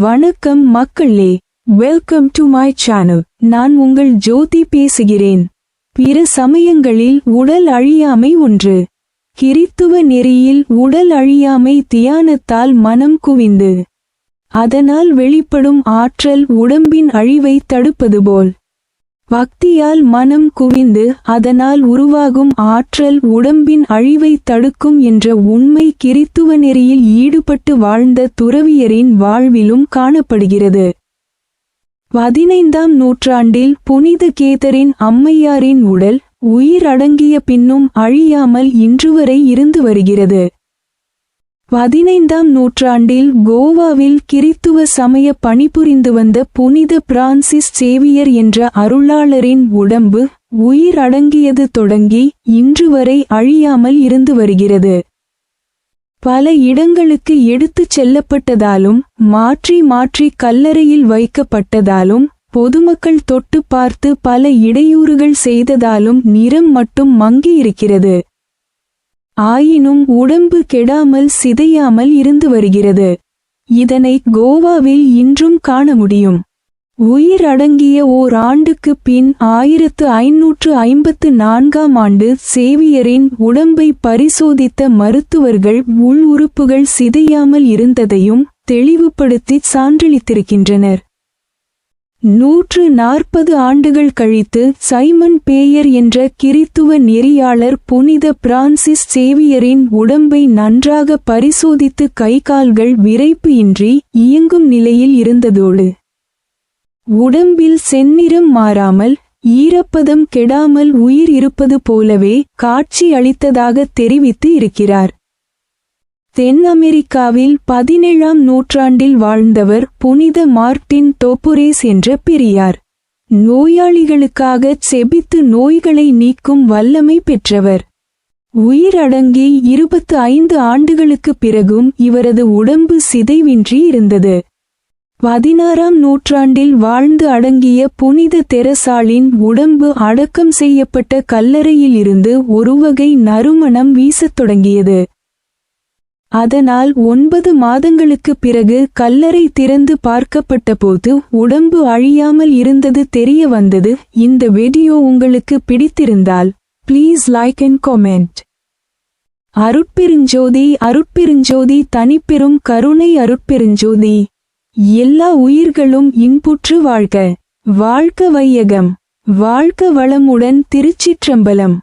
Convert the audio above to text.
வணக்கம் மக்களே welcome to my channel நான் உங்கள் ஜோதி பேசுகிறேன். பிற சமயங்களில் உடல் அழியாமை ஒன்று. கிறித்துவ நெறியில் உடல் அழியாமை தியானத்தால் மனம் குவிந்து. அதனால் வெளிப்படும் ஆற்றல் உடம்பின் அழிவை தடுப்பது போல். பக்தியால் மனம் குவிந்து அதனால் உருவாகும் ஆற்றல் உடம்பின் அழிவை தடுக்கும் என்ற உண்மை கிறித்துவ நெறியில் ஈடுபட்டு வாழ்ந்த துறவியரின் வாழ்விலும் காணப்படுகிறது. பதினைந்தாம் நூற்றாண்டில் புனித கேதரின் அம்மையாரின் உடல் உயிர் அடங்கிய பின்னும் அழியாமல் இன்றுவரை இருந்து வருகிறது. பதினைந்தாம் நூற்றாண்டில் கோவாவில் கிறித்துவ சமய பணிபுரிந்து வந்த புனித பிரான்சிஸ் சேவியர் என்ற அருளாளரின் உடம்பு உயிர் அடங்கியது தொடங்கி இன்று வரை அழியாமல் இருந்து வருகிறது. பல இடங்களுக்கு எடுத்துச் செல்லப்பட்டதாலும் மாற்றி மாற்றி கல்லறையில் வைக்கப்பட்டதாலும் பொதுமக்கள் தொட்டு பார்த்து பல இடையூறுகள் செய்ததாலும் நிறம் மட்டும் மங்கி இருக்கிறது ஆயினும் உடம்பு கெடாமல் சிதையாமல் இருந்து வருகிறது. இதனை கோவாவில் இன்றும் காண முடியும். உயிர் அடங்கிய ஓர் ஆண்டுக்கு பின் ஆயிரத்து ஐநூற்று ஐம்பத்து நான்காம் ஆண்டு சேவியரின் உடம்பை பரிசோதித்த மருத்துவர்கள் உள் உறுப்புகள் சிதையாமல் இருந்ததையும் தெளிவுபடுத்தி சான்றளித்திருக்கின்றனர். நூற்று நாற்பது ஆண்டுகள் கழித்து சைமன் பேயர் என்ற கிறித்துவ நெறியாளர் புனித பிரான்சிஸ் சேவியரின் உடம்பை நன்றாக பரிசோதித்து கைகால்கள் விரைப்பு இன்றி இயங்கும் நிலையில் இருந்ததோடு உடம்பில் செந்நிறம் மாறாமல் ஈரப்பதம் கெடாமல் உயிர் இருப்பது போலவே காட்சி அளித்ததாக தெரிவித்து இருக்கிறார். தென் அமெரிக்காவில் பதினேழாம் நூற்றாண்டில் வாழ்ந்தவர் புனித மார்ட்டின் தோப்புரேஸ் என்ற பெரியார். நோயாளிகளுக்காக செபித்து நோய்களை நீக்கும் வல்லமை பெற்றவர். உயிரடங்கி இருபத்து ஐந்து ஆண்டுகளுக்குப் பிறகும் இவரது உடம்பு சிதைவின்றி இருந்தது. பதினாறாம் நூற்றாண்டில் வாழ்ந்து அடங்கிய புனித தெரசாலின் உடம்பு அடக்கம் செய்யப்பட்ட கல்லறையிலிருந்து ஒருவகை நறுமணம் வீசத் தொடங்கியது. அதனால் ஒன்பது மாதங்களுக்குப் பிறகு கல்லறை திறந்து பார்க்கப்பட்டபோது உடம்பு அழியாமல் இருந்தது தெரிய வந்தது. இந்த வீடியோ உங்களுக்கு பிடித்திருந்தால் ப்ளீஸ் லைக் அண்ட் காமெண்ட் அருட்பெருஞ்சோதி அருட்பெருஞ்சோதி தனிப்பெரும் கருணை அருட்பெருஞ்சோதி. எல்லா உயிர்களும் இன்புற்று வாழ்க. வாழ்க வையகம். வாழ்க வளமுடன் திருச்சிற்றம்பலம்.